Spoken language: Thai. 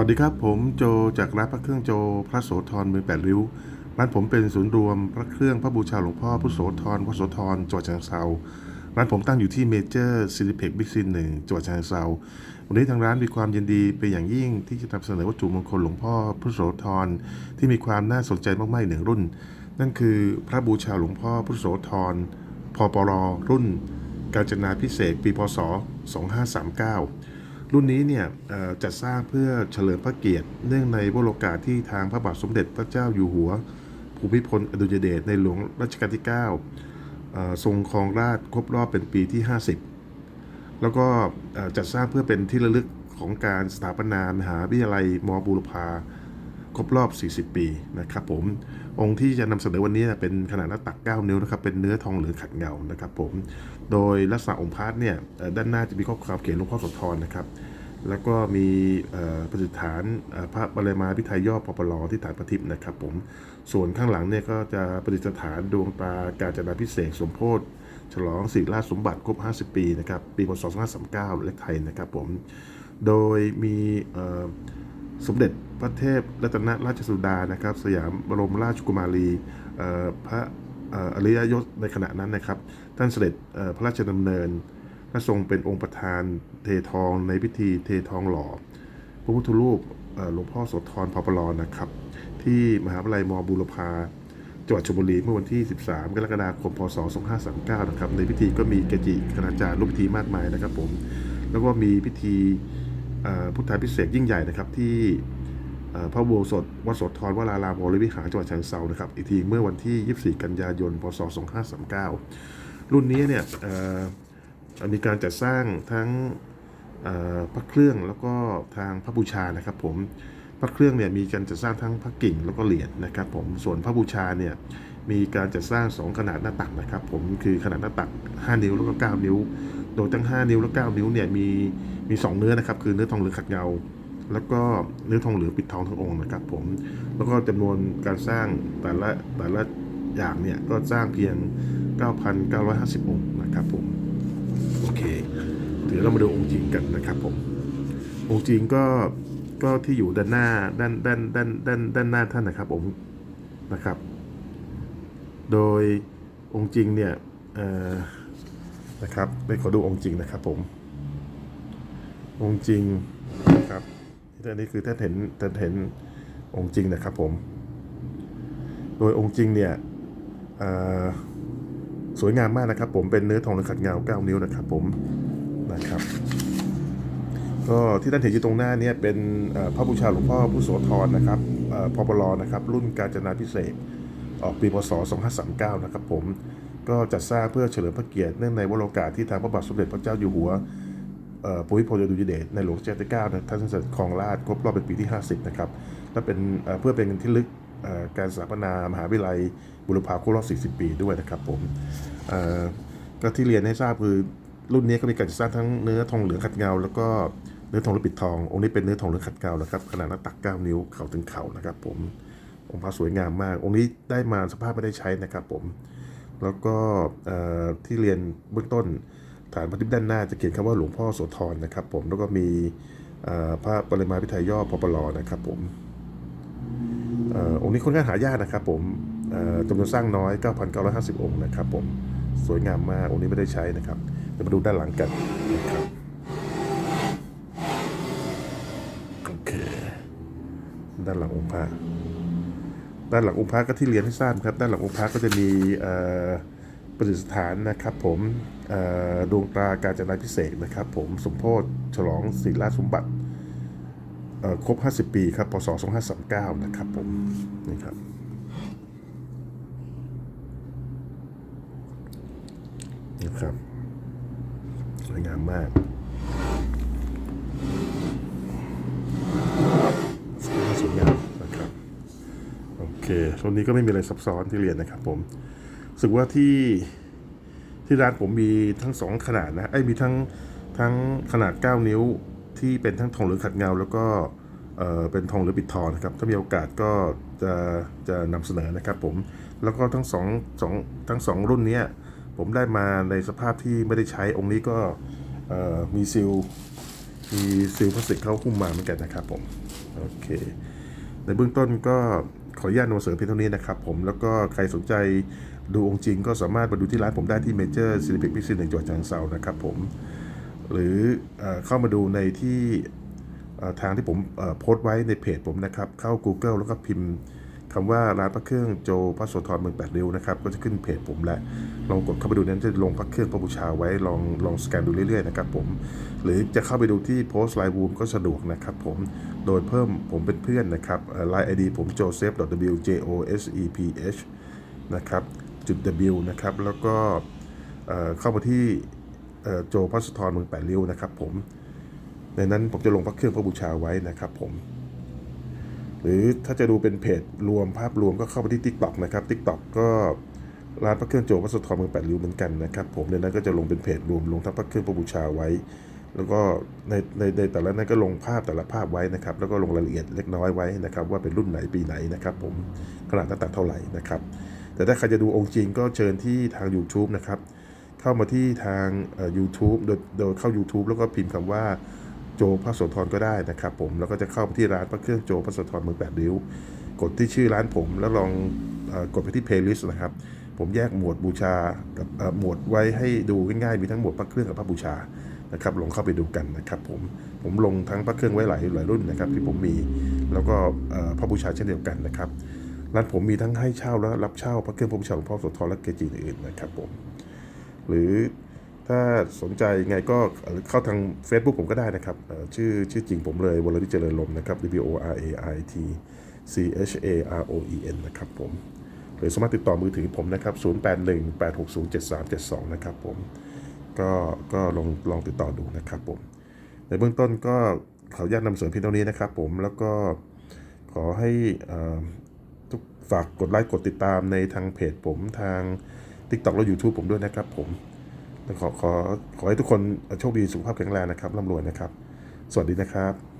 วัสดีครับ ผมโจจากร้านพระเครื่องโจพระโสธรมือแปดริ้วร้านผมเป็นศูนย์รวมพระเครื่องพระบูชาหลวงพ่อพุทโสธรวัดโสธรจังหวัดฉะเชิงเทราร้านผมตั้งอยู่ที่เมเจอร์ซิลิเพ็กบิ๊กซีหนึ่งจังหวัดฉะเชิงเทราวันนี้ทางร้านมีความยินดีเป็นอย่างยิ่งที่จะนำเสนอวัตถุมงคลหลวงพ่อพุทโสธรที่มีความน่าสนใจมากๆหนึ่งรุ่น นั่นคือพระบูชาหลวงพ่อพุทโสธรพปรรุ่น กาญจนาพิเศษปีพศ 2539 รุ่นนี้เนี่ยจัดสร้างเพื่อเฉลิมพระเกียรติ เนื่องในวโรกาสที่ทางพระบาทสมเด็จพระเจ้าอยู่หัว ภูมิพลอดุลยเดชในหลวงรัชกาลที่ 9 ทรงครองราชย์ครบรอบเป็นปีที่ 50 แล้วก็จัดสร้างเพื่อเป็นที่ระลึกของการสถาปนามหาวิทยาลัยมอบูรพา ครบรอบ 40 ปีนะครับผมองค์ที่จะนำเสนอวันนี้เป็นขนาดหน้าตัก 9 นิ้วนะครับเป็นเนื้อทองเหลืองขัดเงานะครับผมโดยลักษณะองค์พาร์ทเนี่ยด้านหน้าจะมีข้อความเขียนหลวงพ่อโสธรนะครับแล้วก็มีประดิษฐานพระบรมาพิไทยย่อปปลที่ฐานประทิปนะครับผมส่วนข้างหลังเนี่ยก็จะประดิษฐานดวงตาการจนาพิเศษสมโพธิฉลองศิริราชสมบัติครบ 50 ปีนะครับปีพศ2539เลขไทยนะครับผมโดยมีสมเด็จ พระเทพรัตนราชสุดานะครับ สยามบรมราชกุมารีพระอริยยศในขณะนั้นนะครับ ท่านเสด็จพระราชดำเนินและทรงเป็นองค์ประธานเททองในพิธีเททองหล่อ พระพุทธรูปหลวงพ่อโสธรพปลนะครับ ที่มหาวิทยาลัยมบูรพาจังหวัดชลบุรีเมื่อวันที่ 13 กรกฎาคม พศ 2539 นะครับ ในพิธีก็มีเกจิคณาจารย์ร่วมพิธีมากมายนะครับผม แล้วก็มีพิธีพุทธาพิเศษยิ่งใหญ่นะครับที่ พระโบสถวัดโสธรวรารามวรวิหารจังหวัดฉะเชิงเทรานะครับอีกทีเมื่อวันที่ 24 กันยายน พศ 2539 รุ่นนี้เนี่ยมีการจัดสร้างทั้งพระเครื่องแล้วก็ทางพระบูชานะครับผมพระเครื่องเนี่ยมีการจัดสร้างทั้งพระกิ่งแล้วก็เหรียญนะครับผมส่วนพระบูชาเนี่ยมีการจัดสร้าง 2 ขนาดหน้าตักนะครับผมคือขนาดหน้าตัก 5 นิ้วแล้วก็ 9 นิ้ว โดยทั้ง 5 นิ้วและ 9 นิ้วเนี่ยมีมี 2 เนื้อนะครับคือเนื้อทองเหลืองขัดเงา แล้วก็เนื้อทองเหลืองปิดทองทั้งองค์นะครับผมแล้วก็จำนวนการสร้างแต่ละแต่ละอย่างเนี่ยก็สร้างเพียง 9,950 องค์นะครับผมโอเคเดี๋ยวเรามาดูองค์จริงกันนะครับผมองค์จริงก็ก็ที่อยู่ด้านหน้าด้านด้านด้านด้านด้านหน้าท่านนะครับผมนะครับ โดยองค์จริงเนี่ยนะครับไปขอดูองค์จริงนะครับผมองค์จริงนะครับ อันนี้คือท่านเห็นท่านเห็นองค์จริงนะครับผม โดยองค์จริงเนี่ยสวยงามมากนะครับ ผมเป็นเนื้อทองเหลืองขัดเงา9นิ้วนะครับ ผมนะครับ ก็ที่ท่านเห็นอยู่ตรงหน้าเนี่ยเป็นพระบูชาหลวงพ่อผู้โสธรนะครับอ่อพปลนะครับ รุ่นกาญจนาพิเศษออกปีพศ 2539 นะครับผมก็จัดสร้างเพื่อเฉลิมพระเกียรติเนื่องในวโรกาสที่ทางพระบาทสมเด็จพระเจ้าอยู่หัว ภูมิพลอดุลยเดชในหลวงรัชกาลที่9นะท่านเสด็จครองราชครบรอบเป็นปีที่ 50 นะครับและเป็นเพื่อเป็นที่ลึกการสถาปนามหาวิทยาลัยบุรพาครบรอบ 40 ปีด้วยนะครับผมก็ที่เรียนให้ทราบคือรุ่นนี้ก็มีการจัดสร้างทั้งเนื้อทองเหลืองขัดเงา แล้วก็เนื้อทองหลือปิดทององค์นี้เป็นเนื้อทองเหลืองขัดเงานะครับขนาดหน้าตัก 9 นิ้วเข่าถึงเข่านะครับผมองค์พระสวยงามมาก องค์นี้ได้มาสภาพไม่ได้ใช้นะครับผมแล้วก็ที่เรียนเบื้องต้น ฐานพระทิพย์ด้านหน้าจะเขียนคำว่าหลวงพ่อโสธรนะครับ ผมแล้วก็มีพระปริมาพิไทยย่อปปลนะครับผมองค์นี้ค่อนข้างหายากนะครับ ผมจำนวนสร้างน้อย 9,950 องค์นะครับผมสวยงามมากองค์นี้ไม่ได้ใช้นะครับเดี๋ยวมาดูด้านหลังกันนะครับโอเคด้านหลังองค์พระด้านหลังองค์พระก็ที่เรียนให้ทราบครับ ด้านหลังองค์พระก็จะมีเอ่อ ประดิษฐานนะครับผมดวงตาการจนาพิเศษนะครับผมสมโพธิฉลองศิริราชสมบัติครบ 50 ปีครับพศ2539 นะครับผมนี่ครับนะครับสวยงามมากสวยงามนะครับ โอเคช่วงนี้ก็ไม่มีอะไรซับซ้อนที่เรียนนะครับผม สึกว่าที่ที่ร้านผมมีทั้งสองขนาดนะไอ้มีทั้งทั้งขนาด 9 นิ้วที่เป็นทั้งทองเหลืองขัดเงา แล้วก็เออเป็นทองเหลือปิดทองนะครับ ถ้ามีโอกาสก็จะจะนำเสนอนะครับผมแล้วก็ทั้งสองสองทั้งสองรุ่นเนี้ยผมได้มาในสภาพที่ไม่ได้ใช้องค์นี้ก็เออมีซิลมีซิลพลาสติกเข้าหุ้มมาเหมือนกันนะครับผมโอเคในเบื้องต้นก็ขออนุญาตนำเสนอเพียงเท่านี้นะครับผมแล้วก็ใครสนใจ ดูองค์จริงก็สามารถมาดูที่ร้านผมได้ที่เมเจอร์ซิลิปิกพิซินในจังหวัดฉะเชิงเซานะครับผม หรือเข้ามาดูในที่ทางที่ผมโพสต์ไว้ในเพจผมนะครับ เข้า Google แล้วก็พิมพ์คำว่าร้านพระเครื่องโจพระโสธรเมืองแปดริ้วนะครับ ก็จะขึ้นเพจผมแหล้วลองกดเข้าไปดูนั้นจะลงพระเครื่องพระบูชาไว้ลองลองสแกนดูเรื่อยๆนะครับผม หรือจะเข้าไปดูที่โพสต์ไลน์บูมก็สะดวกนะครับผม โดยเพิ่มผมเป็นเพื่อนนะครับไลน์ไอดีผม joseph w j o s e p h นะครับ จุด w นะครับ แล้วก็เข้ามาที่โจพัสทรเมืองแปดริ้วนะครับผม ในนั้นผมจะลงพระเครื่องพระบูชาไว้นะครับผม หรือถ้าจะดูเป็นเพจรวมภาพรวมก็เข้าไปที่ TikTok นะครับ TikTok ก็ร้านพระเครื่องโจพัสทรเมืองแปดริ้วเหมือนกันนะครับผมในนั้นก็จะลงเป็นเพจรวมลงทั้งพระเครื่องพระบูชาไว้ แล้วก็ในในในแต่ละนั้นก็ลงภาพแต่ละภาพไว้นะครับ แล้วก็ลงรายละเอียดเล็กน้อยไว้นะครับ ว่าเป็นรุ่นไหนปีไหนนะครับ ผมขนาดหน้าตักเท่าไหร่นะครับ แต่ถ้าใครจะดูองค์จริงก็เชิญที่ทาง YouTube นะครับ เข้ามาที่ทางเอ่อ YouTube โดยโดยเข้า YouTube แล้วก็พิมพ์คำว่าโจพระโสธรก็ได้นะครับ ผมแล้วก็จะเข้าไปที่ร้านพระเครื่องโจพระโสธรมือแปดริ้ว กดที่ชื่อร้านผมแล้วลองอกดไปที่ playlist นะครับ ผมแยกหมวดบูชากับหมวดไว้ให้ดูง่ายๆมีทั้งหมวดพระเครื่องกับพระบูชานะครับลองเข้าไปดูกันนะครับ ผมผมลงทั้งพระเครื่องไว้หลายหลายรุ่นนะครับ ที่ผมมีแล้วก็พระบูชาเช่นเดียวกันนะครับ ร้านผมมีทั้งให้เช่าและรับเช่าพระเครื่องพระบูชาของพ่อโสธรและเกจิอื่นๆนะครับผมหรือถ้าสนใจไงก็เข้าทาง Facebook ผมก็ได้นะครับ ชื่อชื่อจริงผมเลยวรลิตเจริญลมนะครับ W O R A I T C H A R O E N นะครับผมหรือสามารถติดต่อมือถือผมนะครับ 0818607372 นะครับผมก็ก็ลองลองติดต่อดูนะครับผม ในเบื้องต้นก็ขออนุญาตนำเสนอเพียงเท่านี้นะครับผมแล้วก็ขอให้อ่อ ทุกฝากกดไลค์กดติดตามในทางเพจผมทาง TikTok และ YouTube ผมด้วยนะครับผมขอขอขอให้ทุกคนโชคดีสุขภาพแข็งแรงนะครับร่ำรวยนะครับ สวัสดีนะครับ